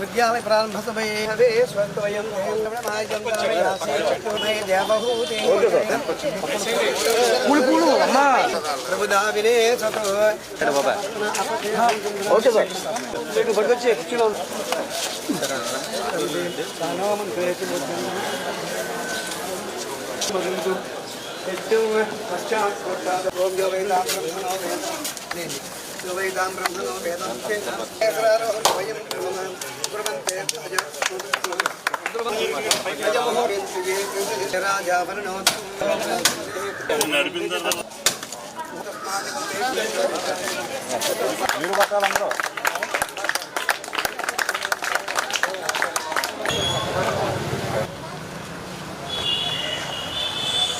విద్యాలయ ప్రారంభ సమయే స్వంతవయం పూలు పూలు అమ్మా ప్రభుదా వినే ఓకే సార్. పట్టుకొచ్చి స్వాగతం సుస్వాగతం తులసిరావు గారు అమ్మనగండి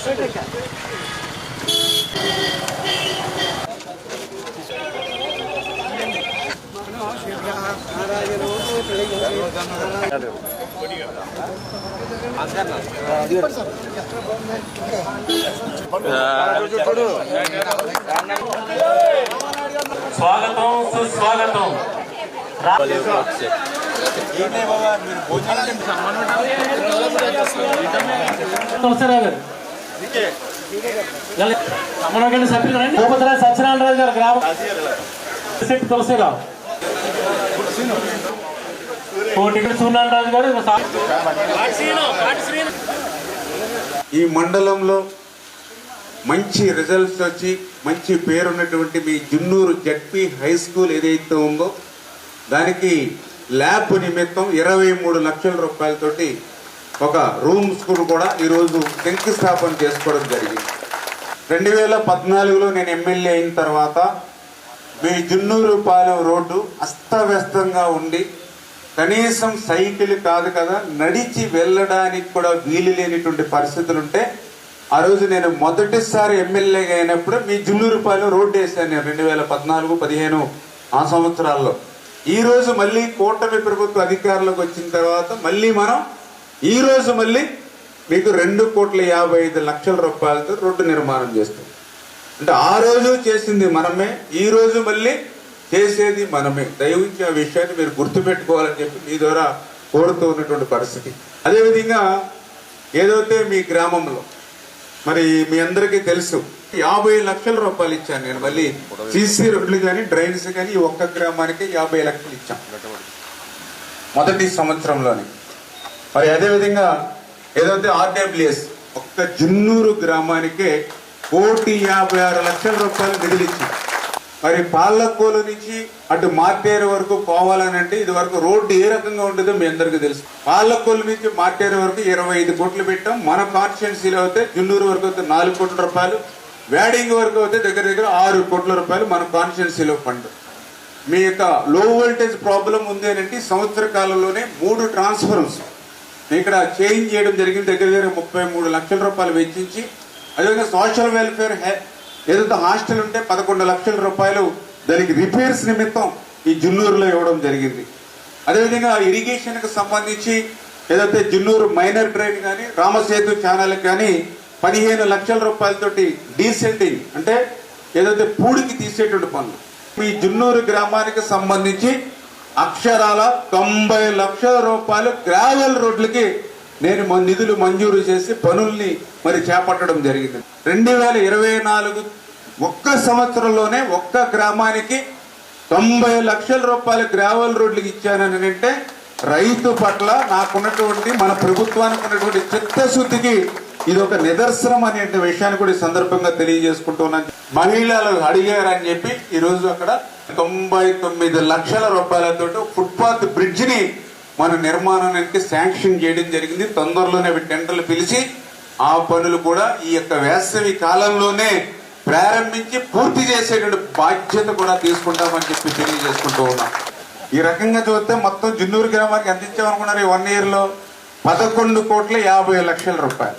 సభ్యులు స్వాగతం సుస్వాగతం. సత్యనారాయణ గారు గ్రామ. తులసిరావు కోటికి గారు ఈ మండలంలో మంచి రిజల్ట్స్ వచ్చి మంచి పేరున్నటువంటి మీ జున్నూరు జడ్పీ హై స్కూల్ ఏదైతే ఉందో దానికి ల్యాబ్ నిమిత్తం ఇరవై మూడు లక్షల రూపాయలతోటి ఒక రూమ్ స్కూల్ కూడా ఈరోజు శంకుస్థాపన చేసుకోవడం జరిగింది. రెండు వేల పద్నాలుగులో నేను ఎమ్మెల్యే అయిన తర్వాత మీ దున్నూరు పాలెం రోడ్డు అస్తవ్యస్తంగా ఉండి కనీసం సైకిల్ కాదు కదా నడిచి వెళ్ళడానికి కూడా వీలు లేనిటువంటి పరిస్థితులు ఉంటే ఆ రోజు నేను మొదటిసారి ఎమ్మెల్యేగా అయినప్పుడు మీ జుల్లూరుపాలెం రోడ్డు వేశాను నేను రెండు వేల పద్నాలుగు పదిహేను ఆ సంవత్సరాల్లో. ఈ రోజు మళ్ళీ కూటమి ప్రభుత్వ అధికారంలోకి వచ్చిన తర్వాత మళ్ళీ మనం ఈ రోజు మళ్ళీ మీకు రెండు కోట్ల యాభై ఐదు లక్షల రూపాయలతో రోడ్డు నిర్మాణం చేస్తాం. అంటే ఆ రోజు చేసింది మనమే ఈ రోజు మళ్ళీ చేసేది మనమే. దయవించి ఆ విషయాన్ని మీరు గుర్తుపెట్టుకోవాలని చెప్పి మీ ద్వారా కోరుతూ ఉన్నటువంటి పరిస్థితి. అదేవిధంగా ఏదైతే మీ గ్రామంలో మరి మీ అందరికీ తెలుసు యాభై లక్షల రూపాయలు ఇచ్చాను నేను మళ్ళీ. సీసీ రోడ్లు కానీ డ్రైన్స్ కానీ ఈ ఒక్క గ్రామానికి యాభై లక్షలు ఇచ్చాం. మొదటి సంవత్సరంలోనే. మరి అదేవిధంగా ఏదైతే ఆర్డబ్ల్యూఎస్ ఒక్క జున్నూరు గ్రామానికే కోటి యాభై ఆరు లక్షల రూపాయలు నిధులు ఇచ్చింది మరి పాలకోలు నుంచి అటు మార్టేరు వరకు పోవాలని అంటే ఇది వరకు రోడ్డు ఏ రకంగా ఉంటుందో మీ అందరికీ తెలుసు. పాలకోలు నుంచి మార్టేరు వరకు ఇరవై ఐదు కోట్లు పెట్టాం. మన కాన్స్టిట్యున్సీలో అయితే జున్నూరు వరకు అయితే నాలుగు కోట్ల రూపాయలు వేడింగ్ వరకు అయితే దగ్గర దగ్గర ఆరు కోట్ల రూపాయలు మన కాన్స్టిట్యున్సీలో ఫండ్. మీ యొక్క లో వోల్టేజ్ ప్రాబ్లం ఉంది అని అంటే సంవత్సర కాలంలోనే మూడు ట్రాన్స్ఫార్మర్స్ ఇక్కడ చేంజ్ చేయడం జరిగింది. దగ్గర దగ్గర ముప్పై మూడు లక్షల రూపాయలు వెచ్చించి అదేవిధంగా సోషల్ వెల్ఫేర్ ఏదైతే హాస్టల్ ఉంటే పదకొండు లక్షల రూపాయలు దానికి రిపేర్స్ నిమిత్తం ఈ జున్నూరులో ఇవ్వడం జరిగింది. అదేవిధంగా ఇరిగేషన్కి సంబంధించి ఏదైతే జున్నూరు మైనర్ డ్రైన్ కానీ రామసేతు ఛానల్ కానీ పదిహేను లక్షల రూపాయలతోటి డీసెంటింగ్ అంటే ఏదైతే పూడికి తీసేటువంటి పనులు. ఈ జున్నూరు గ్రామానికి సంబంధించి అక్షరాల తొంభై లక్షల రూపాయలు గ్రావెల్ రోడ్లకి నేను నిధులు మంజూరు చేసి పనుల్ని మరి చేపట్టడం జరిగింది. రెండు వేల ఇరవై నాలుగు ఒక్క సంవత్సరంలోనే ఒక్క గ్రామానికి తొంభై లక్షల రూపాయలు గ్రావెల్ రోడ్లకు ఇచ్చానని అంటే రైతు పట్ల నాకున్నటువంటి మన ప్రభుత్వానికి ఉన్నటువంటి చిత్తశుద్ధికి ఇది ఒక నిదర్శనం అనే విషయాన్ని కూడా ఈ సందర్భంగా తెలియజేసుకుంటున్నాను. మహిళలు అడిగారని చెప్పి ఈరోజు అక్కడ తొంభై తొమ్మిది లక్షల రూపాయలతో ఫుట్పాత్ బ్రిడ్జ్ని మన నిర్మాణానికి శాంక్షన్ చేయడం జరిగింది. తొందరలోనే అవి టెండర్లు పిలిచి ఆ పనులు కూడా ఈ యొక్క వేసవి కాలంలోనే ప్రారంభించి పూర్తి చేసేటువంటి బాధ్యత కూడా తీసుకుంటామని చెప్పి తెలియజేసుకుంటూ ఉన్నాం. ఈ రకంగా చూస్తే మొత్తం జున్నూరు గ్రామానికి ఎంత ఇచ్చామనుకున్నారు ఈ వన్ ఇయర్లో పదకొండు కోట్ల యాభై లక్షల రూపాయలు.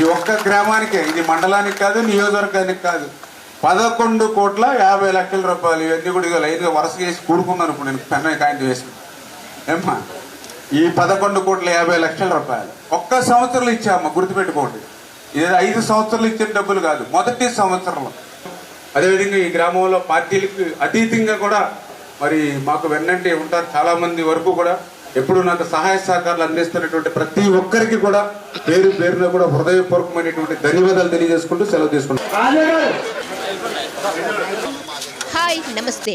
ఈ ఒక్క గ్రామానికే ఇది మండలానికి కాదు నియోజకవర్గానికి కాదు. పదకొండు కోట్ల యాభై లక్షల రూపాయలు ఇవన్నీ కూడా ఇదిగో లైన్గా వరుస చేసి కూడుకున్నాను ఇప్పుడు నేను పెన్న కాయింట్ వేసి ఏమ్మా? ఈ పదకొండు కోట్ల యాభై లక్షల రూపాయలు. ఒక్క సంవత్సరంలో ఇచ్చామా గుర్తుపెట్టుకోండి. ఇది ఐదు సంవత్సరాలు ఇచ్చిన డబ్బులు కాదు మొదటి సంవత్సరంలో. అదేవిధంగా ఈ గ్రామంలో పార్టీలకు అతీతంగా కూడా మరి మాకు వెన్నంటే ఉంటారు చాలా మంది వరకు కూడా. ఎప్పుడు నాకు సహాయ సహకారాలు అందిస్తున్నటువంటి ప్రతి ఒక్కరికి కూడా పేరు పేరున కూడా హృదయపూర్వకమైనటువంటి ధన్యవాదాలు తెలియజేసుకుంటూ సెలవు తీసుకుంటాను హాయ్ నమస్తే.